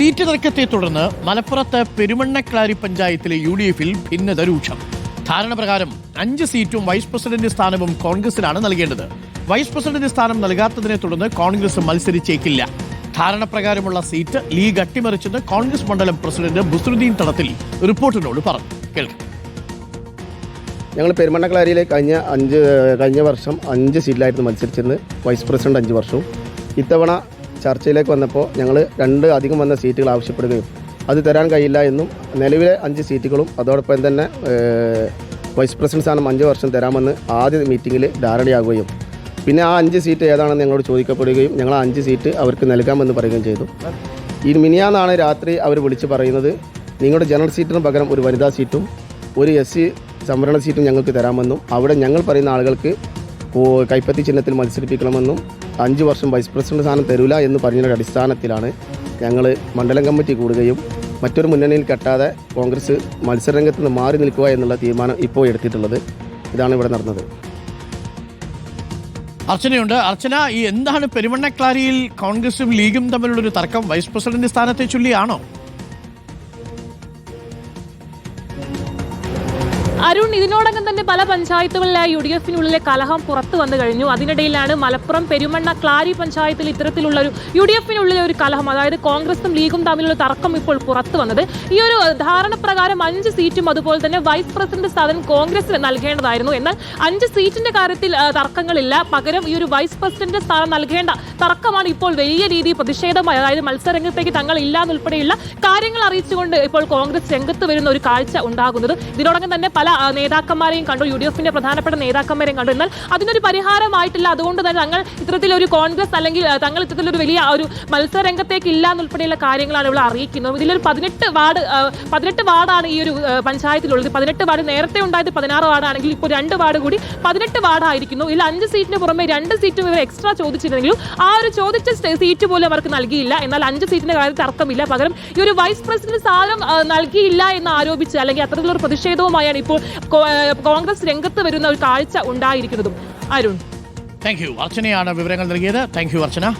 Seat തർക്കത്തെ തുടർന്ന് മലപ്പുറത്ത് പെരുമണ്ണക്ലാരി പഞ്ചായത്തിലെ യു ഡി എഫിൽ ഭിന്നത രൂക്ഷം ധാരണ പ്രകാരം അഞ്ച് സീറ്റും വൈസ് പ്രസിഡന്റ് സ്ഥാനവും കോൺഗ്രസിനാണ് നൽകേണ്ടത്. വൈസ് പ്രസിഡന്റ് സ്ഥാനം നൽകാത്തതിനെ തുടർന്ന് കോൺഗ്രസ് മത്സരിച്ചേക്കില്ല. ധാരണ പ്രകാരമുള്ള സീറ്റ് ലീഗ് അട്ടിമറിച്ചെന്ന് കോൺഗ്രസ് മണ്ഡലം പ്രസിഡന്റ് ബുസ്രുദ്ദീൻ തടത്തിൽ റിപ്പോർട്ടിനോട് പറഞ്ഞു. കേൾക്കാം. ഞങ്ങൾ പെരുമണ്ണക്ലാരിയിലെ കഴിഞ്ഞ അഞ്ച് കഴിഞ്ഞ വർഷം അഞ്ച് സീറ്റിലായിരുന്നു മത്സരിച്ചിരുന്നത് വൈസ് പ്രസിഡന്റ് അഞ്ച് വർഷവും. ഇത്തവണ ചർച്ചയിലേക്ക് വന്നപ്പോൾ ഞങ്ങൾ രണ്ട് അധികം വന്ന സീറ്റുകൾ ആവശ്യപ്പെടുകയും അത് തരാൻ കഴിയില്ല എന്നും നിലവിലെ അഞ്ച് സീറ്റുകളും അതോടൊപ്പം തന്നെ വൈസ് പ്രസിഡന്റ് സ്ഥാനം അഞ്ച് വർഷം തരാമെന്ന് ആദ്യ മീറ്റിങ്ങിൽ ധാരണയാകുകയും പിന്നെ ആ അഞ്ച് സീറ്റ് ഏതാണെന്ന് ഞങ്ങളോട് ചോദിക്കപ്പെടുകയും ഞങ്ങൾ അഞ്ച് സീറ്റ് അവർക്ക് നൽകാമെന്ന് പറയുകയും ചെയ്തു. ഈ മിനിയാന്നാണ് രാത്രി അവർ വിളിച്ച് പറയുന്നത് നിങ്ങളുടെ ജനറൽ സീറ്റിന് പകരം ഒരു വനിതാ സീറ്റും ഒരു എസ് സി സംവരണ സീറ്റും ഞങ്ങൾക്ക് തരാമെന്നും അവിടെ ഞങ്ങൾ പറയുന്ന ആളുകൾക്ക് കൈപ്പത്തി ചിഹ്നത്തിൽ മത്സരിപ്പിക്കണമെന്നും അഞ്ച് വർഷം വൈസ് പ്രസിഡന്റ് സ്ഥാനം തരൂല എന്ന് പറഞ്ഞതിന്റെ അടിസ്ഥാനത്തിലാണ് ഞങ്ങൾ മണ്ഡലം കമ്മിറ്റി കൂടുകയും മറ്റൊരു മുന്നണിയിൽ കെട്ടാതെ കോൺഗ്രസ് മത്സരരംഗത്ത് നിന്ന് മാറി നിൽക്കുക എന്നുള്ള തീരുമാനം ഇപ്പോൾ എടുത്തിട്ടുള്ളത് ഇതാണ് ഇവിടെ നടന്നത്. അർച്ചനയുണ്ട്. അർച്ചന ഈ എന്താണ് പെരുമണ്ണക്ലാരിയിൽ കോൺഗ്രസും ലീഗും തമ്മിലുള്ളൊരു തർക്കം? വൈസ് പ്രസിഡന്റ് സ്ഥാനത്തെ ചൊല്ലിയാണോ? അരുൺ ഇതിനോടകം തന്നെ പല പഞ്ചായത്തുകളിലായി യു ഡി എഫിനുള്ളിലെ കലഹം പുറത്തു വന്നു കഴിഞ്ഞു. അതിനിടയിലാണ് മലപ്പുറം പെരുമണ്ണ ക്ലാരി പഞ്ചായത്തിൽ ഇത്തരത്തിലുള്ള ഒരു യു ഡി എഫിനുള്ളിലെ ഒരു കലഹം അതായത് കോൺഗ്രസും ലീഗും തമ്മിലുള്ള തർക്കം ഇപ്പോൾ പുറത്തു വന്നത്. ഈ ഒരു ധാരണ പ്രകാരം അഞ്ച് സീറ്റും അതുപോലെ തന്നെ വൈസ് പ്രസിഡന്റ് സ്ഥാനം കോൺഗ്രസിന് നൽകേണ്ടതായിരുന്നു. എന്നാൽ അഞ്ച് സീറ്റിന്റെ കാര്യത്തിൽ തർക്കങ്ങളില്ല. പകരം ഈ ഒരു വൈസ് പ്രസിഡന്റ് സ്ഥാനം നൽകേണ്ട തർക്കമാണ് ഇപ്പോൾ വലിയ രീതിയിൽ പ്രതിഷേധമായി അതായത് മത്സരരംഗത്തേക്ക് തങ്ങൾ ഇല്ല എന്നുൾപ്പെടെയുള്ള കാര്യങ്ങൾ അറിയിച്ചുകൊണ്ട് ഇപ്പോൾ കോൺഗ്രസ് രംഗത്ത് വരുന്ന ഒരു കാഴ്ച ഉണ്ടാകുന്നത്. ഇതിനോടകം തന്നെ പല നേതാക്കന്മാരെയും കണ്ടു. യു ഡി എഫിന്റെ പ്രധാനപ്പെട്ട നേതാക്കന്മാരെയും കണ്ടു. എന്നാൽ അതിനൊരു പരിഹാരമായിട്ടില്ല. അതുകൊണ്ട് തന്നെ തങ്ങൾ ഇത്തരത്തിലൊരു കോൺഗ്രസ് അല്ലെങ്കിൽ തങ്ങൾ ഇത്തരത്തിലൊരു വലിയ ഒരു മത്സരരംഗത്തേക്ക് ഇല്ല എന്നുൾപ്പെടെയുള്ള കാര്യങ്ങളാണ് ഇവിടെ അറിയിക്കുന്നത്. ഇതിലൊരു പതിനെട്ട് വാർഡ് പതിനെട്ട് വാർഡാണ് ഈ ഒരു പഞ്ചായത്തിലുള്ളത്. പതിനെട്ട് വാർഡ് നേരത്തെ ഉണ്ടായത് പതിനാറ് വാർഡാണെങ്കിൽ ഇപ്പോൾ രണ്ട് വാർഡ് കൂടി പതിനെട്ട് വാർഡായിരിക്കുന്നു. ഇതിൽ അഞ്ച് സീറ്റിന് പുറമെ രണ്ട് സീറ്റും ഇവർ എക്സ്ട്രാ ചോദിച്ചിരുന്നെങ്കിലും ആ ഒരു ചോദിച്ച സ്റ്റേ- പോലും അവർക്ക് നൽകിയില്ല. എന്നാൽ അഞ്ച് സീറ്റിന്റെ കാര്യത്തിൽ തർക്കമില്ല. പകരം ഈ ഒരു വൈസ് പ്രസിഡന്റ് സ്ഥാനം നൽകിയില്ല എന്ന് ആരോപിച്ച് അല്ലെങ്കിൽ അത്തരത്തിലൊരു പ്രതിഷേധവുമായാണ് ഇപ്പോൾ കോൺഗ്രസ് രംഗത്ത് വരുന്ന ഒരു കാഴ്ച ഉണ്ടായിരിക്കുന്നതും. അരുൺ. താങ്ക് യു അർച്ചനയാണ് വിവരങ്ങൾ നൽകിയത്. Thank you Archana.